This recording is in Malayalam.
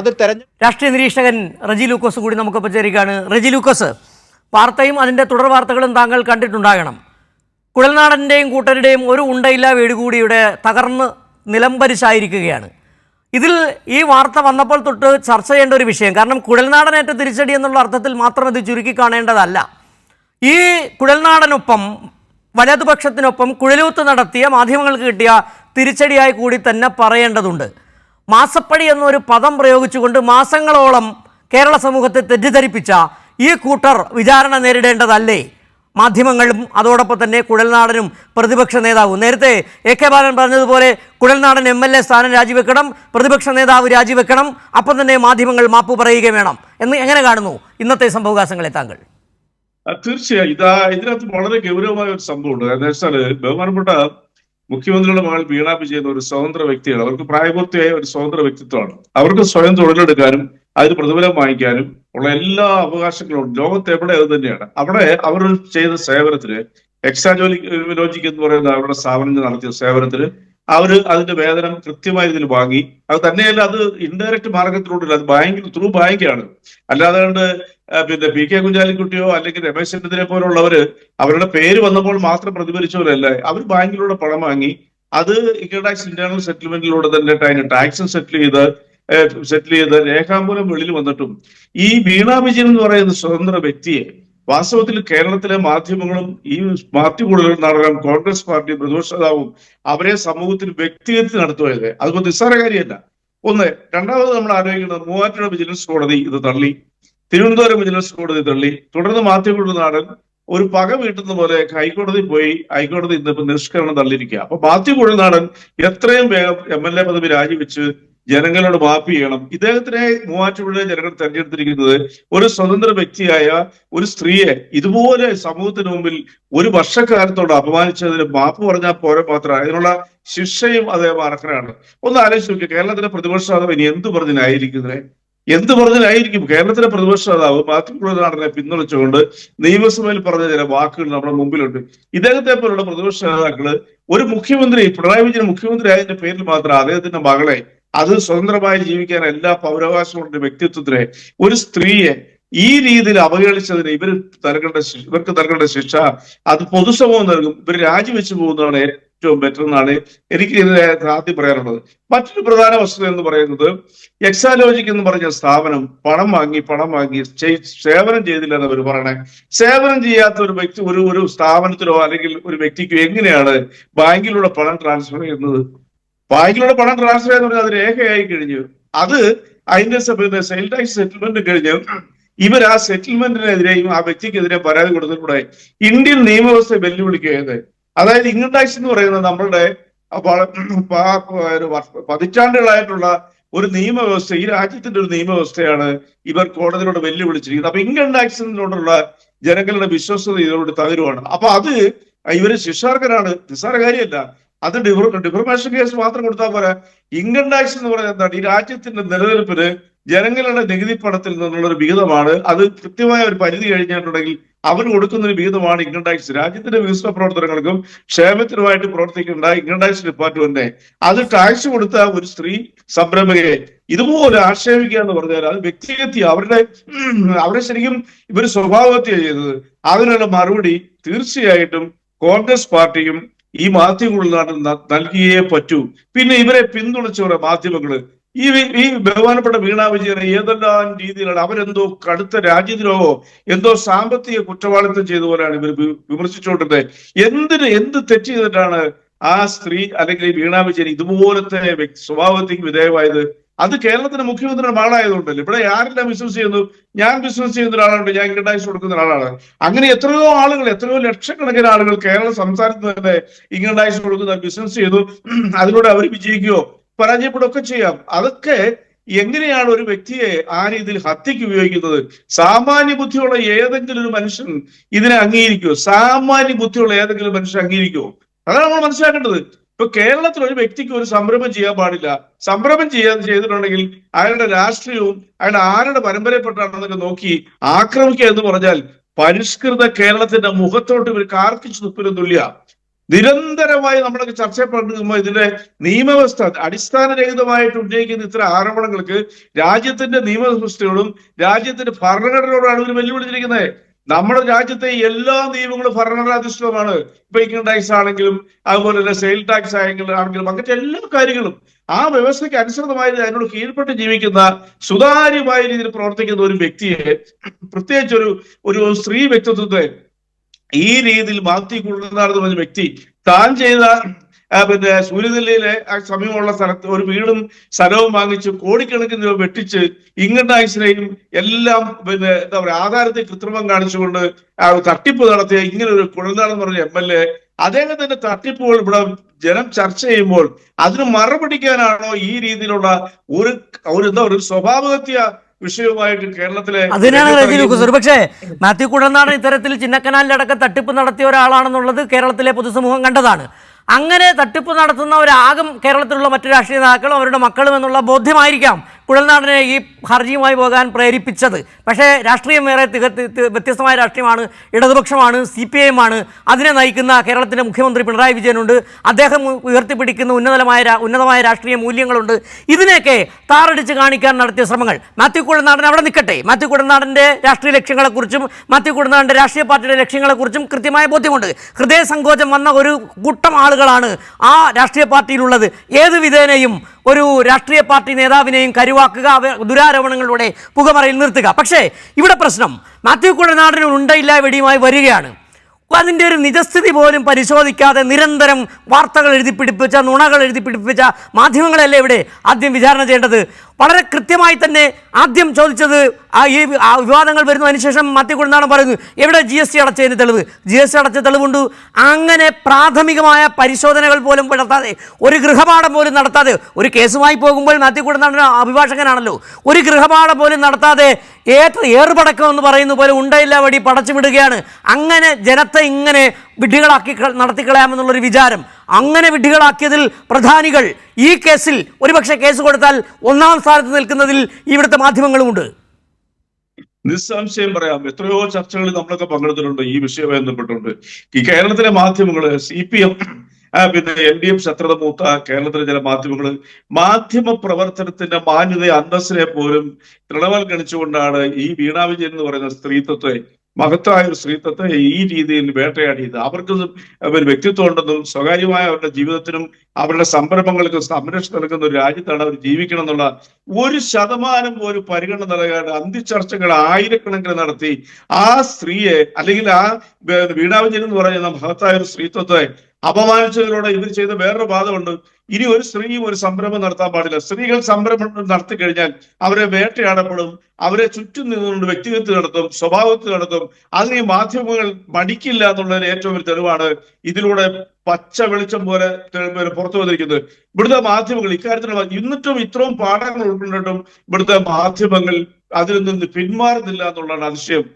അത് രാഷ്ട്രീയ നിരീക്ഷകൻ റജി ലൂക്കോസ് കൂടി നമുക്ക് ചേരുകയാണ്. റജി ലൂക്കോസ് വാർത്തയും അതിന്റെ തുടർ വാർത്തകളും താങ്കൾ കണ്ടിട്ടുണ്ടാകണം. കുഴൽനാടന്റെയും കൂട്ടരുടെയും ഒരു ഉണ്ടയില്ല വീട് കൂടി ഇവിടെ തകർന്ന് നിലംപരിശായിരിക്കുകയാണ് ഇതിൽ ഈ വാർത്ത വന്നപ്പോൾ തൊട്ട് ചർച്ച ചെയ്യേണ്ട ഒരു വിഷയം കാരണം കുഴൽനാടനേറ്റ തിരിച്ചടി എന്നുള്ള അർത്ഥത്തിൽ മാത്രം ഇത് ചുരുക്കി കാണേണ്ടതല്ല. ഈ കുഴൽനാടനൊപ്പം വലതുപക്ഷത്തിനൊപ്പം കുഴലൂത്ത് നടത്തിയ മാധ്യമങ്ങൾക്ക് കിട്ടിയ തിരിച്ചടിയായി കൂടി തന്നെ പറയേണ്ടതുണ്ട്. മാസപ്പടി എന്നൊരു പദം പ്രയോഗിച്ചുകൊണ്ട് മാസങ്ങളോളം കേരള സമൂഹത്തെ തെറ്റിദ്ധരിപ്പിച്ച ഈ കൂട്ടർ വിചാരണ നേരിടേണ്ടതല്ലേ? മാധ്യമങ്ങളും അതോടൊപ്പം തന്നെ കുഴൽനാടനും പ്രതിപക്ഷ നേതാവും. നേരത്തെ എ കെ ബാലൻ പറഞ്ഞതുപോലെ കുഴൽനാടൻ എം എൽ എ സ്ഥാനം രാജിവെക്കണം പ്രതിപക്ഷ നേതാവ് രാജിവെക്കണം അപ്പം തന്നെ മാധ്യമങ്ങൾ മാപ്പ് പറയുകയും വേണം എന്ന് എങ്ങനെ കാണുന്നു ഇന്നത്തെ സംഭവകാശങ്ങളെ താങ്കൾ? തീർച്ചയായും. ഇതാ ഇതിനകത്ത് വളരെ ഗൗരവമായ ഒരു സംഭവമുണ്ട്. എന്താ വെച്ചാൽ ബഹുമാനപ്പെട്ട മുഖ്യമന്ത്രിയുടെ മകൾ വീണ വിജയൻ ഒരു സ്വതന്ത്ര വ്യക്തിയാണ്. അവർക്ക് പ്രായപൂർത്തിയായ ഒരു സ്വതന്ത്ര വ്യക്തിത്വമാണ്. അവർക്ക് സ്വയം തൊഴിലെടുക്കാനും അതിന് പ്രതിഫലം വാങ്ങിക്കാനും ഉള്ള എല്ലാ അവകാശങ്ങളും ലോകത്ത് എവിടെ അത് തന്നെയാണ്. അവിടെ അവർ ചെയ്ത സേവനത്തിന് എക്സാജോലി ലോജിക് എന്ന് പറയുന്ന അവരുടെ സ്ഥാപനം നടത്തിയ സേവനത്തിന് അവർ അതിന്റെ വേതനം കൃത്യമായി ഇതിൽ വാങ്ങി. അത് തന്നെയല്ല അത് ഇൻഡയറക്റ്റ് മാർഗത്തിലൂടെ അത് ബാങ്കിൽ ത്രൂ ബാങ്കാണ് അല്ലാതെ കണ്ട് പിന്നെ പി കെ കുഞ്ഞാലിക്കുട്ടിയോ അല്ലെങ്കിൽ രമേശ് ചെന്നിത്തല പോലുള്ളവര് അവരുടെ പേര് വന്നപ്പോൾ മാത്രം പ്രതിഫലിച്ചവരല്ല. അവർ ബാങ്കിലൂടെ പണം വാങ്ങി. അത് ഇൻകം ടാക്സ് ഇന്റേണൽ സെറ്റിൽമെന്റിലൂടെ തന്നെ അതിന് ടാക്സ് സെറ്റിൽ ചെയ്ത് സെറ്റിൽ ചെയ്ത് രേഖാമൂലം വെളിയിൽ വന്നിട്ടും ഈ വീണ വിജയൻ എന്ന് പറയുന്ന സ്വതന്ത്ര വ്യക്തിയെ വാസ്തവത്തിൽ കേരളത്തിലെ മാധ്യമങ്ങളും ഈ പാർട്ടി കൂടുതൽ നടക്കാൻ കോൺഗ്രസ് പാർട്ടി പ്രതിപക്ഷ നേതാവും അവരെ സമൂഹത്തിൽ വ്യക്തിഗത നടത്തുകയത് അതുകൊണ്ട് നിസ്സാര കാര്യമല്ല. ഒന്ന് രണ്ടാമത് നമ്മൾ ആലോചിക്കുന്നത് മൂവാറ്റുപുഴ വിജിലൻസ് കോടതി ഇത് തള്ളി തിരുവനന്തപുരം വിജിലൻസ് കോടതി തള്ളി തുടർന്ന് മാധ്യമങ്ങളുടെ നാടൻ ഒരു പക വീട്ടുന്ന പോലെ ഹൈക്കോടതി പോയി ഹൈക്കോടതി ഇന്ന് നിഷ്കരണം തള്ളിയിരിക്കുക അപ്പൊ മാത്യു നാടൻ എത്രയും വേഗം എം എൽ എ പദവി രാജിവെച്ച് ജനങ്ങളോട് മാപ്പ് ചെയ്യണം. ഇദ്ദേഹത്തിനെ മൂവാറ്റുപുഴ ജനങ്ങൾ തെരഞ്ഞെടുത്തിരിക്കുന്നത് ഒരു സ്വതന്ത്ര വ്യക്തിയായ ഒരു സ്ത്രീയെ ഇതുപോലെ സമൂഹത്തിന് മുമ്പിൽ ഒരു വർഷക്കാലത്തോട് അപമാനിച്ചതിന് മാപ്പ് പറഞ്ഞാൽ പോരെ മാത്രം. അതിനുള്ള ശിക്ഷയും അദ്ദേഹം അർഹനാണ്. ഒന്ന് ആലോചിച്ച് നോക്കിയ കേരളത്തിലെ പ്രതിപക്ഷ നേതാവ് ഇനി എന്ത് പറഞ്ഞതിനായിരിക്കുന്നതിനെ എന്ത് പറഞ്ഞതിനായിരിക്കും കേരളത്തിലെ പ്രതിപക്ഷ നേതാവ് മാത്യു നാടനെ പിന്തുണച്ചുകൊണ്ട് നിയമസഭയിൽ പറഞ്ഞ ചില വാക്കുകൾ നമ്മുടെ മുമ്പിലുണ്ട്. ഇദ്ദേഹത്തെ പോലുള്ള പ്രതിപക്ഷ നേതാക്കൾ ഒരു മുഖ്യമന്ത്രി പിണറായി വിജയൻ മുഖ്യമന്ത്രി ആയതിന്റെ പേരിൽ മാത്രം അദ്ദേഹത്തിന്റെ മകളെ അത് സ്വതന്ത്രമായി ജീവിക്കാൻ എല്ലാ പൗരാവകാശമുള്ള വ്യക്തിത്വത്തിനെ ഒരു സ്ത്രീയെ ഈ രീതിയിൽ അവഹേളിച്ചതിന് ഇവർ നൽകേണ്ട ഇവർക്ക് നൽകേണ്ട ശിക്ഷ അത് പൊതുസമൂഹം നൽകും. ഇവർ രാജിവെച്ചു പോകുന്നതാണ് ഏറ്റവും ബെറ്റർ എന്നാണ് എനിക്ക് ആദ്യം പറയാനുള്ളത്. മറ്റൊരു പ്രധാന വസ്തുത എന്ന് പറയുന്നത് എക്സാലോജിക് എന്ന് പറഞ്ഞ സ്ഥാപനം പണം വാങ്ങി പണം വാങ്ങി സേവനം ചെയ്തില്ല എന്ന് അവർ പറയണേ. സേവനം ചെയ്യാത്ത ഒരു വ്യക്തി ഒരു ഒരു സ്ഥാപനത്തിലോ അല്ലെങ്കിൽ ഒരു വ്യക്തിക്കോ എങ്ങനെയാണ് ബാങ്കിലൂടെ പണം ട്രാൻസ്ഫർ ചെയ്യുന്നത്? ബാങ്കിലൂടെ പണം ട്രാൻസ്ഫർ ചെയ്യാന്ന് പറഞ്ഞാൽ അത് രേഖയായി കഴിഞ്ഞു. അത് അതിന്റെ സമയത്ത് സെയിൽ ടാക്സ് സെറ്റിൽമെന്റ് കഴിഞ്ഞ്. ഇവർ ആ സെറ്റിൽമെന്റിനെതിരെയും ആ വ്യക്തിക്കെതിരെ പരാതി കൊടുത്തിട്ടുണ്ട് ഇന്ത്യൻ നിയമവ്യവസ്ഥയെ വെല്ലുവിളിക്കുകയത് അതായത് ഇൻകം ടാക്സ് എന്ന് പറയുന്നത് നമ്മളുടെ പതിറ്റാണ്ടുകളായിട്ടുള്ള ഒരു നിയമവ്യവസ്ഥ ഈ രാജ്യത്തിന്റെ ഒരു നിയമവ്യവസ്ഥയാണ് ഇവർ കോടതിയിലൂടെ വെല്ലുവിളിച്ചിരിക്കുന്നത്. അപ്പൊ ഇൻകം ടാക്സിനോടുള്ള ജനങ്ങളുടെ വിശ്വസ്തത ഇതിനോട് തകരുവാണ്. അപ്പൊ അത് ഇവർ ശിക്ഷാർഹരാണ്. നിസ്സാര കാര്യമല്ല. അത് ഡിഫർ ഡിഫർമേഷൻ കേസ് മാത്രം കൊടുത്താൽ പോരാ. ഇൻകം ടാക്സ് എന്ന് പറയുന്നത് എന്താണ്? ഈ രാജ്യത്തിന്റെ നിലനിൽപ്പിന് ജനങ്ങളുടെ നികുതി പണത്തിൽ നിന്നുള്ള ഒരു വിഹിതമാണ്. അത് കൃത്യമായ ഒരു പരിധി കഴിഞ്ഞിട്ടുണ്ടെങ്കിൽ അവർ കൊടുക്കുന്ന ഒരു വിഹിതമാണ് ഇൻകം ടാക്സ് രാജ്യത്തിന്റെ വികസന പ്രവർത്തനങ്ങൾക്കും ക്ഷേമത്തിനുമായിട്ട് പ്രവർത്തിക്കേണ്ട ഇൻകം ടാക്സ് ഡിപ്പാർട്ട്മെന്റ് അത് ടാക്സ് കൊടുത്ത ഒരു സ്ത്രീ സംരംഭകയെ ഇതുപോലെ ആക്ഷേപിക്കുക എന്ന് പറഞ്ഞാൽ അത് വ്യക്തിഗത അവരുടെ അവരെ ശരിക്കും ഇവർ സ്വഭാവഹത്യ ചെയ്തത്. അതിനുള്ള മറുപടി തീർച്ചയായിട്ടും കോൺഗ്രസ് പാർട്ടിയും ഈ മാധ്യമങ്ങളിലാണ് നൽകിയേ പറ്റൂ. പിന്നെ ഇവരെ പിന്തുണച്ചവരെ മാധ്യമങ്ങൾ. ഈ ഈ ബഹുമാനപ്പെട്ട വീണ വിജയനെ ഏതെല്ലാം രീതിയിലാണ് അവരെന്തോ കടുത്ത രാജ്യദ്രോഹമോ എന്തോ സാമ്പത്തിക കുറ്റവാളിത്തം ചെയ്ത പോലെയാണ് ഇവർ വിമർശിച്ചുകൊണ്ടിരുന്നത്. എന്തിന് എന്ത് തെറ്റ് ചെയ്തിട്ടാണ് ആ സ്ത്രീ അല്ലെങ്കിൽ വീണ വിജയൻ ഇതുപോലത്തെ സ്വഭാവത്തേക്ക് വിധേയമായത്? അത് കേരളത്തിന്റെ മുഖ്യമന്ത്രിയുടെ മകളായതുകൊണ്ടല്ലേ? ഇവിടെ ആരെല്ലാം ബിസിനസ് ചെയ്യുന്നു? ഞാൻ ബിസിനസ് ചെയ്യുന്ന ഒരാളുണ്ട് ഞാൻ ഇൻകം ടാക്സ് കൊടുക്കുന്ന ഒരാളാണ്. അങ്ങനെ എത്രയോ ആളുകൾ എത്രയോ ലക്ഷക്കണക്കിന് ആളുകൾ കേരള സംസ്ഥാനത്ത് തന്നെ ഇങ്ങനെ കൊടുക്കുന്ന ബിസിനസ് ചെയ്തു. അതിലൂടെ അവർ വിജയിക്കുകയോ പരാജയപ്പെടുകയൊക്കെ ചെയ്യാം. അതൊക്കെ എങ്ങനെയാണ് ഒരു വ്യക്തിയെ ആ രീതിയിൽ ഹത്യക്ക് ഉപയോഗിക്കുന്നത്? സാമാന്യ ബുദ്ധിയുള്ള ഏതെങ്കിലും ഒരു മനുഷ്യൻ ഇതിനെ അംഗീകരിക്കുമോ സാമാന്യ ബുദ്ധിയുള്ള ഏതെങ്കിലും മനുഷ്യൻ അംഗീകരിക്കുമോ അതാണ് നമ്മൾ മനസ്സിലാക്കേണ്ടത്. ഇപ്പൊ കേരളത്തിൽ ഒരു വ്യക്തിക്ക് ഒരു സംരംഭം ചെയ്യാൻ പാടില്ല. സംരംഭം ചെയ്യാൻ ചെയ്തിട്ടുണ്ടെങ്കിൽ അയാളുടെ രാഷ്ട്രീയവും അയാളുടെ ആരുടെ പരമ്പരപ്പെട്ടാണെന്നൊക്കെ നോക്കി ആക്രമിക്കുക എന്ന് പറഞ്ഞാൽ പരിഷ്കൃത കേരളത്തിന്റെ മുഖത്തോട്ട് ഇവർ കാർക്കിച്ചു തുപ്പിനും തുല്യ നിരന്തരമായി നമ്മളൊക്കെ ചർച്ചപ്പെടുമ്പോൾ ഇതിന്റെ നിയമവ്യവസ്ഥ അടിസ്ഥാനരഹിതമായിട്ട് ഉന്നയിക്കുന്ന ഇത്തരം ആരോപണങ്ങൾക്ക് രാജ്യത്തിന്റെ നിയമവ്യവസ്ഥയോടും രാജ്യത്തിന്റെ ഭരണഘടനയോടാണ് ഇവർ വെല്ലുവിളിച്ചിരിക്കുന്നത്. നമ്മുടെ രാജ്യത്തെ എല്ലാ നിയമങ്ങളും ഭരണഘടനാധിഷ്ഠിതമാണ് ഇപ്പൊ ഇൻകം ടാക്സ് ആണെങ്കിലും അതുപോലെ തന്നെ സെയിൽ ടാക്സ് ആണെങ്കിലും അങ്ങനത്തെ എല്ലാ കാര്യങ്ങളും ആ വ്യവസ്ഥയ്ക്ക് അനുസൃതമായി അതിനോട് കീഴ്പ്പെട്ട് ജീവിക്കുന്ന സുതാര്യമായ രീതിയിൽ പ്രവർത്തിക്കുന്ന ഒരു വ്യക്തിയെ പ്രത്യേകിച്ച് ഒരു ഒരു സ്ത്രീ വ്യക്തിത്വത്തെ ഈ രീതിയിൽ മാറ്റി കൊള്ളുന്നതാണെന്ന് പറഞ്ഞ വ്യക്തി താൻ ചെയ്ത പിന്നെ സൂര്യനെല്ലിയിലെ ആ സമീപമുള്ള സ്ഥലത്ത് ഒരു വീടും സ്ഥലവും വാങ്ങിച്ച് കോടിക്കണക്കിന് രൂപ വെട്ടിച്ച് ഇങ്ങോട്ട് ടാക്സിനെയും എല്ലാം പിന്നെ എന്താ പറയുക ആധാരത്തെ കൃത്രിമം കാണിച്ചുകൊണ്ട് ആ തട്ടിപ്പ് നടത്തിയ ഇങ്ങനെ ഒരു കുഴൽനാടെന്ന് പറഞ്ഞ എം എൽ എ അദ്ദേഹത്തിന്റെ തട്ടിപ്പുകൾ ഇവിടെ ജനം ചർച്ച ചെയ്യുമ്പോൾ അതിന് മറുപടിക്കാനാണോ ഈ രീതിയിലുള്ള ഒരു ഒരു എന്താ ഒരു സ്വഭാവഹത്യ വിഷയവുമായിട്ട് കേരളത്തിലെ അതിനാണ് ഒരു പക്ഷേ മാത്യു കുഴൽനാടൻ ഇത്തരത്തിൽ ചിന്നക്കനാലിലടക്കം തട്ടിപ്പ് നടത്തിയ ഒരാളാണെന്നുള്ളത് കേരളത്തിലെ പൊതുസമൂഹം കണ്ടതാണ്. അങ്ങനെ തട്ടിപ്പ് നടത്തുന്നവരാകും കേരളത്തിലുള്ള മറ്റു രാഷ്ട്രീയ നേതാക്കളും അവരുടെ മക്കളും എന്നുള്ള ബോധ്യമായിരിക്കാം. കുഴൽനാടനെ ഈ ഹർജിയുമായി പോകാൻ പ്രേരിപ്പിച്ചത്. പക്ഷേ രാഷ്ട്രീയം വേറെ വ്യത്യസ്തമായ രാഷ്ട്രീയമാണ്. ഇടതുപക്ഷമാണ് സി പി ഐ എമ്മാണ് അതിനെ നയിക്കുന്ന കേരളത്തിന്റെ മുഖ്യമന്ത്രി പിണറായി വിജയനുണ്ട്. അദ്ദേഹം ഉയർത്തിപ്പിടിക്കുന്ന ഉന്നതമായ ഉന്നതമായ രാഷ്ട്രീയ മൂല്യങ്ങളുണ്ട്. ഇതിനെയൊക്കെ താറടിച്ച് കാണിക്കാൻ നടത്തിയ ശ്രമങ്ങൾ. മാത്യു കുഴൽനാടൻ അവിടെ നിൽക്കട്ടെ. മാത്യു കുഴൽനാടന്റെ രാഷ്ട്രീയ ലക്ഷ്യങ്ങളെക്കുറിച്ചും മാത്യു കുഴൽനാടന്റെ രാഷ്ട്രീയ പാർട്ടിയുടെ ലക്ഷ്യങ്ങളെക്കുറിച്ചും കൃത്യമായ ബോധ്യമുണ്ട്. ഹൃദയ സങ്കോചം വന്ന ഒരു കൂട്ടം ആളുകളാണ് ആ രാഷ്ട്രീയ പാർട്ടിയിലുള്ളത്. ഏത് വിധേനയും ഒരു രാഷ്ട്രീയ പാർട്ടി നേതാവിനെയും കരുവാക്കുക ദുരാരോപണങ്ങളിലൂടെ പുകമറയിൽ നിർത്തുക. പക്ഷേ ഇവിടെ പ്രശ്നം. മാത്യു കുഴനാടിന് ഉണ്ടയില്ല വെടിയുമായി വരികയാണ്. അതിന്റെ ഒരു നിജസ്ഥിതി പോലും പരിശോധിക്കാതെ നിരന്തരം വാർത്തകൾ എഴുതി പിടിപ്പിച്ച നുണകൾ എഴുതി പിടിപ്പിച്ച മാധ്യമങ്ങളല്ലേ ഇവിടെ ആദ്യം വിചാരണ ചെയ്യേണ്ടത്? വളരെ കൃത്യമായി തന്നെ ആദ്യം ചോദിച്ചത് ആ ഈ വിവാദങ്ങൾ വരുന്നതിന് ശേഷം മത്തിക്കുടുന്നാണ് പറയുന്നത്. പറയുന്നു എവിടെ ജി എസ് ടി അടച്ചതിന് തെളിവ്? ജി എസ് ടി അടച്ച തെളിവുണ്ട്. അങ്ങനെ പ്രാഥമികമായ പരിശോധനകൾ പോലും നടത്താതെ ഒരു ഗൃഹപാഠം പോലും നടത്താതെ ഒരു കേസുമായി പോകുമ്പോൾ മത്തിക്കുടുന്നാണ് അഭിഭാഷകനാണല്ലോ. ഒരു ഗൃഹപാഠം പോലും നടത്താതെ ഏത് ഏറുപടക്കം എന്ന് പറയുന്ന പോലെ ഉണ്ടയില്ല വഴി പടച്ചു വിടുകയാണ്. അങ്ങനെ ജനത്തെ ഇങ്ങനെ വിഡ്ഢികളാക്കി നടത്തിക്കളയാമെന്നുള്ളൊരു വിചാരം. അങ്ങനെ വിഡ്ഢികളാക്കിയതിൽ പ്രധാനികൾ ഈ കേസിൽ ഒരുപക്ഷെ കേസ് കൊടുത്താൽ ഒന്നാം സ്ഥാനത്ത് നിൽക്കുന്നതിൽ ഇവിടുത്തെ മാധ്യമങ്ങളുമുണ്ട്. നിസ്സംശയം പറയാം. എത്രയോ ചർച്ചകളിൽ നമ്മളൊക്കെ പങ്കെടുത്തിട്ടുണ്ട്. ഈ വിഷയവുമായി ബന്ധപ്പെട്ടുണ്ട്. ഈ കേരളത്തിലെ മാധ്യമങ്ങൾ സി പി എം പിന്നെ എൽ ഡി എഫ് ശത്രുത മൂത്ത കേരളത്തിലെ ചില മാധ്യമങ്ങൾ മാധ്യമ പ്രവർത്തനത്തിന്റെ മാന്യതയെ അന്തസ്സിനെ പോലും തൃണവൽഗണിച്ചുകൊണ്ടാണ് ഈ വീണാ വിജയൻ എന്ന് പറയുന്ന സ്ത്രീത്വത്തെ മഹത്തായ ഒരു സ്ത്രീത്വത്തെ ഈ രീതിയിൽ വേട്ടയാടിയത്. അവർക്ക് ഒരു വ്യക്തിത്വം ഉണ്ടെന്നും സ്വകാര്യമായ അവരുടെ ജീവിതത്തിനും അവരുടെ സംരംഭങ്ങൾക്കും സംരക്ഷണം നൽകുന്ന ഒരു രാജ്യത്താണ് അവർ ജീവിക്കണം എന്നുള്ള ഒരു ശതമാനം പോലും പരിഗണന നൽകാതെ അന്തിച്ചർച്ചകൾ ആയിരക്കണക്കിന് നടത്തി ആ സ്ത്രീയെ അല്ലെങ്കിൽ ആ വേ- വീണാ എന്ന് പറയുന്ന മഹത്തായ ഒരു സ്ത്രീത്വത്തെ അപമാനിച്ചതിലൂടെ ഇവർ ചെയ്ത വേറൊരു വാദമുണ്ട് ഇനി ഒരു സ്ത്രീയും ഒരു സംരംഭം നടത്താൻ പാടില്ല. സ്ത്രീകൾ സംരംഭം നടത്തി കഴിഞ്ഞാൽ അവരെ വേട്ടയാടപ്പെടും അവരെ ചുറ്റും നിന്നുകൊണ്ട് വ്യക്തിഗത നടത്തും സ്വഭാവത്തിൽ നടത്തും. അതിന് ഈ മാധ്യമങ്ങൾ മടിക്കില്ല എന്നുള്ളതിന് ഏറ്റവും വലിയ തെളിവാണ് ഇതിലൂടെ പച്ച വെളിച്ചം പോലെ പുറത്തു വന്നിരിക്കുന്നത്. ഇവിടുത്തെ മാധ്യമങ്ങൾ ഇക്കാര്യത്തിൽ ഇന്നിട്ടും ഇത്രയും പാഠങ്ങൾ ഉൾക്കൊണ്ടിട്ടും ഇവിടുത്തെ മാധ്യമങ്ങൾ അതിൽ നിന്ന് പിന്മാറുന്നില്ല എന്നുള്ളതാണ് അതിശയം.